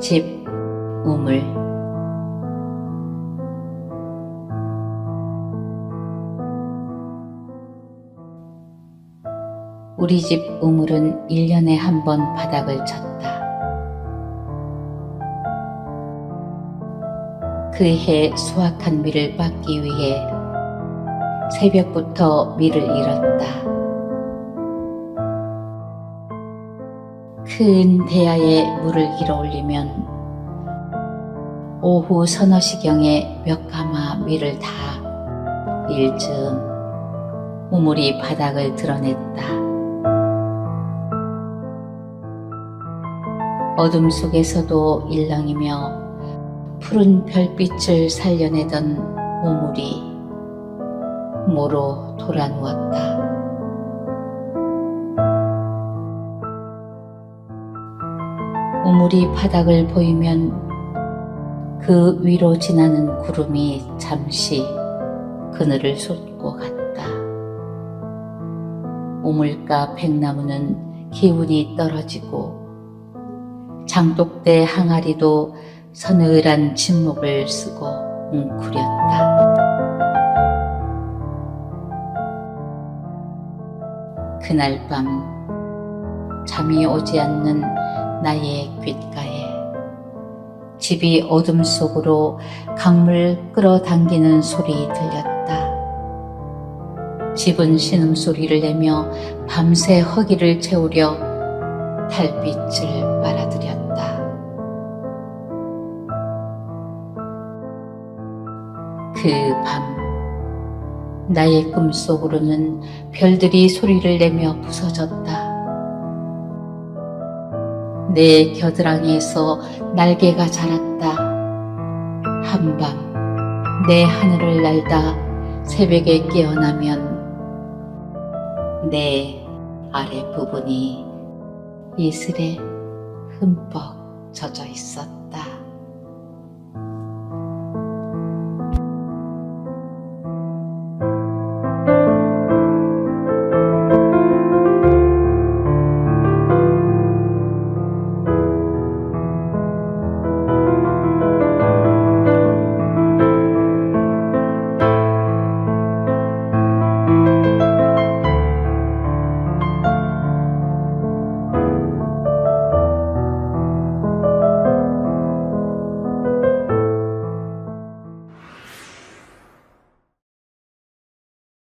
집, 우물 우리 집 우물은 1년에 한 번 바닥을 쳤다. 그 해 수확한 밀을 받기 위해 새벽부터 밀을 잃었다. 큰 대야에 물을 길어 올리면 오후 서너 시경에 몇 가마 밀을 다 일즈음 우물이 바닥을 드러냈다. 어둠 속에서도 일렁이며 푸른 별빛을 살려내던 우물이 모로 돌아누웠다. 우물이 바닥을 보이면 그 위로 지나는 구름이 잠시 그늘을 솟고 갔다. 우물가 백나무는 기운이 떨어지고 장독대 항아리도 서늘한 침묵을 쓰고 웅크렸다. 그날 밤 잠이 오지 않는 나의 귓가에 집이 어둠 속으로 강물 끌어당기는 소리 들렸다. 집은 신음소리를 내며 밤새 허기를 채우려 달빛을 빨아들였다. 그 밤, 나의 꿈속으로는 별들이 소리를 내며 부서졌다. 내 겨드랑이에서 날개가 자랐다. 한밤, 내 하늘을 날다 새벽에 깨어나면 내 아래 부분이 이슬에 흠뻑 젖어 있었다.